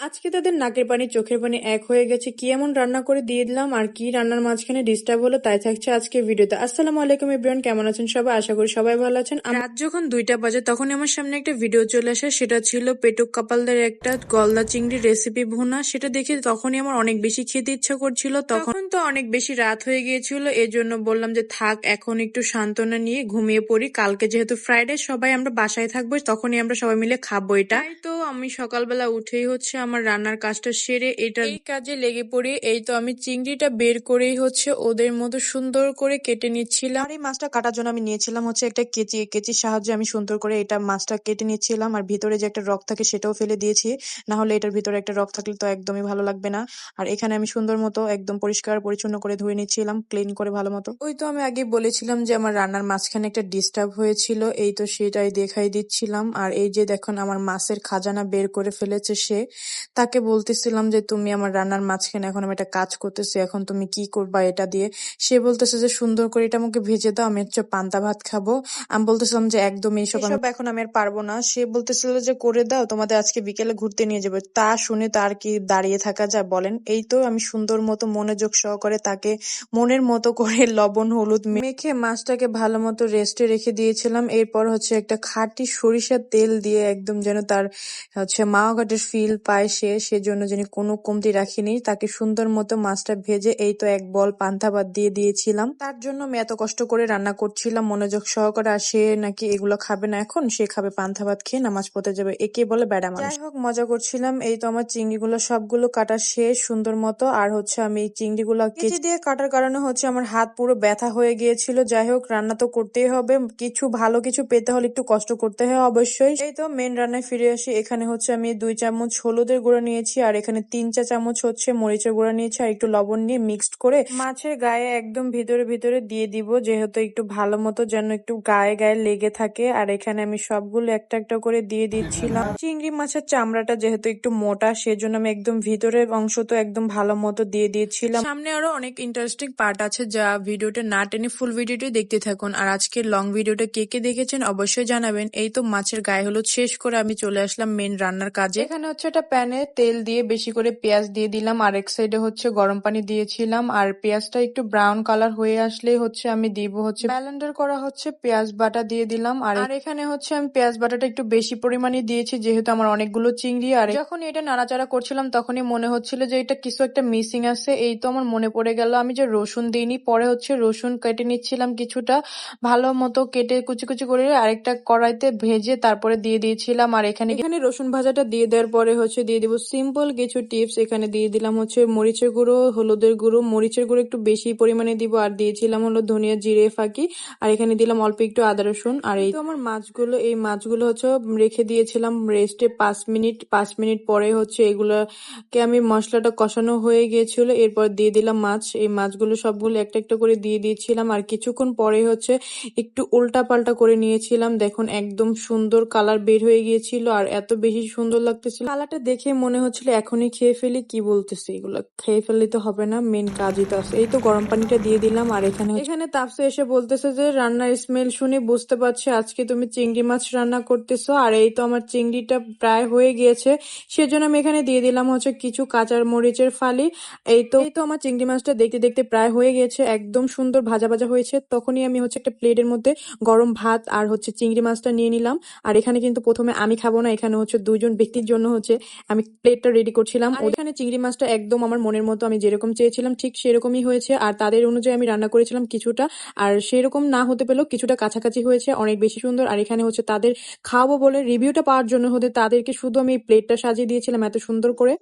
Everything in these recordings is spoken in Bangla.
আজকে তাদের নাকের পানি চোখের পানি এক হয়ে গেছে। কি এমন রান্না করে দিয়ে দিলাম আর কি রান্নার মাঝখানে ডিস্টার্ব হলো তাই থাকছে আজকে ভিডিওতে আসসালামু আলাইকুম এভরিওয়ান কেমন আছেন সবাই? আশা করি সবাই ভালো আছেন। রাত যখন দুইটা বাজে তখন আমার সামনে একটা ভিডিও চলে আসে। সেটা ছিল পেটুক কাপালদের একটা গলদা চিংড়ি রেসিপি ভুনা। সেটা দেখে তখনই আমার অনেক বেশি খেতে ইচ্ছা করছিল। তখন তো অনেক বেশি রাত হয়ে গিয়েছিল। এর জন্য বললাম যে থাক এখন একটু সান্ত্বনা নিয়ে ঘুমিয়ে পড়ি। কালকে যেহেতু ফ্রাইডে সবাই আমরা বাসায় থাকব তখনই আমরা সবাই মিলে খাব এটা। তো আমি সকালবেলা উঠেই হচ্ছে আমার রান্নার কাজটা সেরে এটা এই কাজে লেগে পড়ি এই তো আমি চিংড়িটা বের করেই হচ্ছে ওদের মতো সুন্দর করে কেটে নিচ্ছিলাম। আর এই মাছটা কাটার জন্য আমি নিয়েছিলাম হচ্ছে একটা কেচি কেচির সাহায্যে আমি সুন্দর করে এটা মাছটা কেটে নিচ্ছিলাম। আর ভিতরে যে একটা রক থাকে সেটাও ফেলে দিয়েছি। না হলে এটার ভিতরে একটা রক থাকলে তো একদমই ভালো লাগবে না। আর এখানে আমি সুন্দর মতো একদম পরিষ্কার পরিচ্ছন্ন করে ধুয়ে নিচ্ছিলাম ক্লিন করে ভালো মতো। ওই তো আমি আগে বলেছিলাম যে আমার রান্নার মাঝখানে একটা ডিস্টার্ব হয়েছিল এই তো সেটাই দেখাই দিচ্ছিলাম। আর এই যে দেখুন আমার মাছের খাজানা বের করে ফেলেছে সে। তাকে বলতেছিলাম যে তুমি আমার রান্নার মাঝখানে এখন আমি একটা কাজ করতেছি এখন তুমি কি করবা এটা দিয়ে? সে বলতেছে যে সুন্দর করে এটা আমাকে ভেজে দাও আমি হচ্ছে পান্তা ভাত খাব। আমি বলতেছিলাম যে একদম এইসব এখন আমি আর পারব না। সে বলতেছিল যে করে দাও তোমাদের আজকে বিকেলে ঘুরতে নিয়ে যাবে। তা শুনে তার কি দাঁড়িয়ে থাকা যায় বলেন? এই তো আমি সুন্দর মতো মনোযোগ সহকারে তাকে মনের মতো করে লবণ হলুদ মেখে মাছটাকে ভালো মতো রেস্টে রেখে দিয়েছিলাম। এরপর হচ্ছে একটা খাঁটি সরিষার তেল দিয়ে একদম যেন তার হচ্ছে মাওয়া ঘাটের ফিল পায় সে সেজন্য যেন কোনো কমতি রাখিনি তাকে সুন্দর মতো মাছটা ভেজে এই তো এক বল পান্তা ভাত দিয়ে দিয়েছিলাম। তার জন্য আমি এত কষ্ট করে রান্না করছিলাম মনোযোগ সহকারে আর সে নাকি এগুলো খাবে না এখন সে খাবে পান্তা ভাত খেয়ে নামাজ পড়তে যাবে একে বলে বেড়া মানুষ। যাই হোক মজা করছিলাম এই তো আমার চিংড়িগুলো সবগুলো কাটা শেষ সুন্দর মতো আর হচ্ছে আমি এই চিংড়িগুলো কেচি দিয়ে কাটার কারণে হচ্ছে আমার হাত পুরো ব্যথা হয়ে গিয়েছিল যাই হোক রান্না তো করতেই হবে কিছু ভালো কিছু পেতে হলে একটু কষ্ট করতে হয় অবশ্যই। এই তো মেন রান্নায় ফিরে আসি এখানে হচ্ছে আমি দুই চামচ হলুদের গুঁড়ো নিয়েছি, আর এখানে তিন চা চামচ হচ্ছে মরিচের গুঁড়ো নিয়েছি, আর একটু লবণ নিয়ে মিক্সড করে মাছের গায়ে একদম ভিতরে ভিতরে দিয়ে দিব, যেহেতু একটু ভালো মতো যেন একটু গায়ে গায়ে লেগে থাকে। আর এখানে আমি সবগুলো একটা একটা করে দিয়ে দিচ্ছিলাম। চিংড়ি মাছের চামড়াটা যেহেতু একটু মোটা, সেজন্য আমি একদম ভিতরের অংশ তো একদম ভালো মতো দিয়ে দিয়েছিলাম। সামনে আরও অনেক ইন্টারেস্টিং পার্ট আছে যা ভিডিওটা না টেনে ফুল ভিডিওটি দেখতে থাকুন। আর আজকের লং ভিডিওটা কে কে দেখেছেন অবশ্যই জানাবেন। এই তো মাছের গায়ে হলুদ শেষ করে আমি চলে আসলাম মেন রান্নার কাজে? এখানে হচ্ছে একটা প্যানে তেল দিয়ে বেশি করে পেঁয়াজ দিয়ে দিলাম। আর এক সাইডে হচ্ছে গরম পানি দিয়েছিলাম। আর পেঁয়াজটা একটু ব্রাউন কালার হয়ে আসলেই হচ্ছে আমি দিব হচ্ছে ব্যালেন্ডার করা হচ্ছে পেঁয়াজ বাটা দিয়ে দিলাম। আর এখানে হচ্ছে আমি পেঁয়াজ বাটাটা একটু বেশি পরিমাণে দিয়েছি যেহেতু আমার অনেকগুলো চিংড়ি। আর যখন এটা নাড়াচাড়া করছিলাম তখনই মনে হচ্ছিল যে এটা কিছু একটা মিসিং আছে। এই তো আমার মনে পড়ে গেল। আমি যে রসুন দিইনি পরে হচ্ছে রসুন কেটে নিচ্ছিলাম কিছুটা। ভালো মতো কেটে কুচি কুচি করে আরেকটা কড়াইতে ভেজে তারপরে দিয়ে দিয়েছিলাম। আর এখানে এখানে রসুন ভাজাটা দিয়ে দেওয়ার পরে হচ্ছে দিয়ে দিব সিম্পল কিছু টিপস এখানে দিয়ে দিলাম হচ্ছে মরিচের গুঁড়ো, হলুদের গুঁড়ো। মরিচের গুঁড়ো একটু বেশি পরিমাণে দিব আর দিয়েছিলাম হলো ধনিয়া, জিরে, ফাঁকি। আর এখানে দিলাম অল্প একটু আদা, রসুন। আর এই তো আমার মাছগুলো, এই মাছগুলো হচ্ছে রেখে দিয়েছিলাম রেস্টে পাঁচ মিনিট। পাঁচ মিনিট পরে হচ্ছে এগুলোকে আমি মশলাটা কষানো হয়ে গিয়েছিল। এরপর দিয়ে দিলাম মাছ। এই মাছগুলো সবগুলো একটা একটা করে দিয়ে দিয়েছিলাম। আর কিছুক্ষণ পরে হচ্ছে একটু উল্টা পাল্টা করে নিয়েছিলাম। দেখুন, একদম সুন্দর কালার বের হয়ে গিয়েছিল। আর এত বেশি সুন্দর লাগতেছিল। কালারটা দেখে মনে হচ্ছিল এখনই খেয়ে ফেলি, কি বলতেছে এগুলো? খেয়ে ফেললে তো হবে না মেন কাজই তো আছে। এই তো গরম পানিটা দিয়ে দিলাম আর এখানে এখানে তাপসে এসে বলতেছে যে, রান্নার স্মেল শুনে বুঝতে পারছি আজকে তুমি চিংড়ি মাছ রান্না করতেছো আর এই তো আমার চিংড়িটা প্রায় হয়ে গিয়েছে। সেজন্য আমি এখানে দিয়ে দিলাম হচ্ছে কিছু কাঁচার মরিচের ফালি। এই তো এই তো আমার চিংড়ি মাছটা দেখতে দেখতে প্রায় হয়ে গিয়েছে, একদম সুন্দর ভাজা ভাজা হয়েছে। তখনই আমি হচ্ছে একটা প্লেটের মধ্যে গরম ভাত আর হচ্ছে চিংড়ি মাছটা নিয়ে নিলাম। আর এখানে কিন্তু প্রথমে আমি খাব না, এখানে হচ্ছে দুজন ব্যক্তির জন্য হচ্ছে আমি প্লেটটা রেডি করছিলাম। এখানে চিংড়ি মাছটা একদম আমার মনের মতো আমি যেরকম চেয়েছিলাম ঠিক সেরকমই হয়েছে। আর তাদের অনুযায়ী আমি রান্না করেছিলাম কিছুটা। আর সেরকম না হতে পেলেও কিছুটা কাছাকাছি হয়েছে অনেক বেশি সুন্দর। আর এখানে হচ্ছে তাদের খাওয়াবো বলে রিভিউটা পাওয়ার জন্য হতে তাদেরকে শুধু আমি এই প্লেটটা সাজিয়ে দিয়েছিলাম এত সুন্দর করে।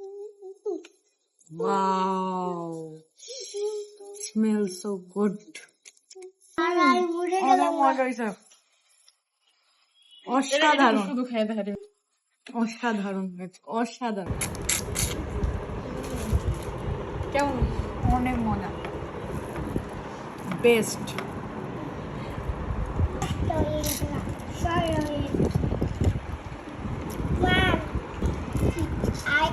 Smells so good. অনেক মজা হয়েছে অসাধারণ! শুধু খেয়ে দেখা অসাধারণ হয়েছে অসাধারণ। কেমন? অনেক মজা। Best I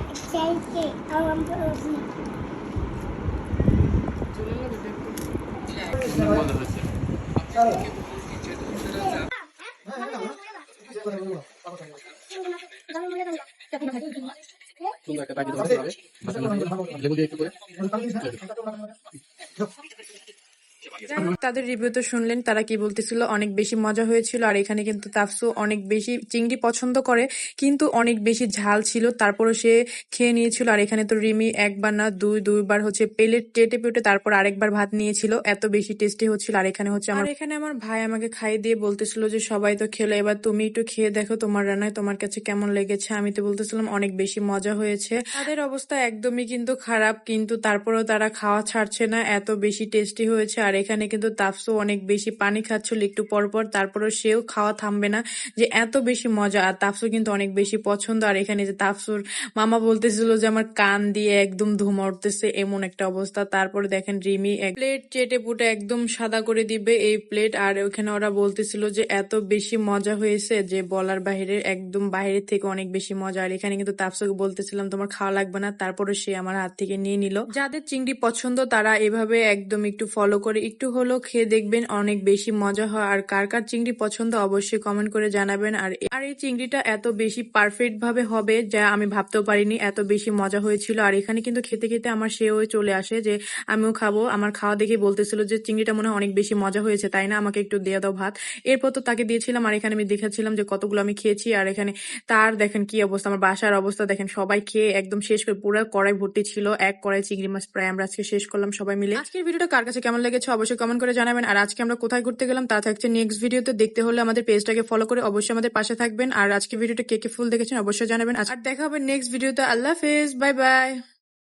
take it. I want to কাটিয়ে দেওয়া হবে লেবু দিয়ে একটু করে যাই হোক, তাদের রিভিউ তো শুনলেন তারা কি বলতেছিল অনেক বেশি মজা হয়েছিল আর এখানে কিন্তু তাফসু অনেক বেশি চিংড়ি পছন্দ করে কিন্তু অনেক বেশি ঝাল ছিল তারপরে সে খেয়ে নিয়েছিল আর এখানে তো রিমি একবার না দুই দুইবার হচ্ছে প্লেট চেটে পেটে তারপর আরেকবার ভাত নিয়েছিল এত বেশি টেস্টি হচ্ছিল আর এখানে হচ্ছে আমার এখানে আমার ভাই আমাকে খাইয়ে দিয়ে বলতেছিল যে সবাই তো খেলো এবার তুমি একটু খেয়ে দেখো তোমার রান্নায় তোমার কাছে কেমন লেগেছে? আমি তো বলতেছিলাম অনেক বেশি মজা হয়েছে। তাদের অবস্থা একদমই কিন্তু খারাপ কিন্তু তারপরেও তারা খাওয়া ছাড়ছে না এত বেশি টেস্টি হয়েছে আর এখানে কিন্তু তাপসু অনেক বেশি পানি খাচ্ছিল একটু পর পর তারপরেও সেও খাওয়া থামবে না যে এত বেশি মজা। আর তাপসু কিন্তু অনেক বেশি পছন্দ। আর এখানে যে তাপসুর মামা বলতেছিল যে আমার কান দিয়ে একদম ধুমা উঠতেছে এমন একটা অবস্থা। তারপরে দেখেন রিমি এক প্লেট চেটে পুটে একদম সাদা করে দিবে এই প্লেট। আর ওখানে ওরা বলতেছিল যে এত বেশি মজা হয়েছে যে বলার বাইরে একদম বাইরে থেকে অনেক বেশি মজা। আর এখানে কিন্তু তাপসুকে বলতেছিলাম, তোমার খাওয়া লাগবে না। তারপরে সে আমার হাত থেকে নিয়ে নিল। যাদের চিংড়ি পছন্দ তারা এভাবে একদম একটু ফলো করে একটু হলেও খেয়ে দেখবেন অনেক বেশি মজা হয়। আর কার কার চিংড়ি পছন্দ অবশ্যই কমেন্ট করে জানাবেন। আর আর এই চিংড়িটা এত বেশি পারফেক্ট ভাবে হবে যা আমি ভাবতেও পারিনি, এত বেশি মজা হয়েছিল। আর এখানে কিন্তু খেতে খেতে আমার সে সেও চলে আসে যে, আমিও খাব। আমার খাওয়া দেখে বলতেছিল যে, চিংড়িটা মনে হয় অনেক বেশি মজা হয়েছে, তাই না? আমাকে একটু দিয়ে দাও ভাত। এরপর তো তাকে দিয়েছিলাম আর এখানে আমি দেখাচ্ছিলাম যে, কতগুলো আমি খেয়েছি। আর এখানে তার দেখেন কি অবস্থা, আমার বাসার অবস্থা দেখেন। সবাই খেয়ে একদম শেষ করে পুরো কড়াই ভর্তি ছিল। এক কড়াই চিংড়ি মাছ প্রায় আমরা আজকে শেষ করলাম সবাই মিলে। আজকের ভিডিওটা কার কাছে কেমন লেগেছে অবশ্যই কমেন্ট করে জানাবেন। আর আজকে আমরা কোথায় ঘুরতে গেলাম তা থাকছে নেক্সট ভিডিওতে দেখতে হলে আমাদের পেজটাকে ফলো করে অবশ্যই আমাদের পাশে থাকবেন। আর আজকে ভিডিওটা কে কে ফুল দেখেছেন অবশ্যই জানাবেন। আর দেখা হবে নেক্সট ভিডিওতে আল্লাহ হাফেজ। Bye bye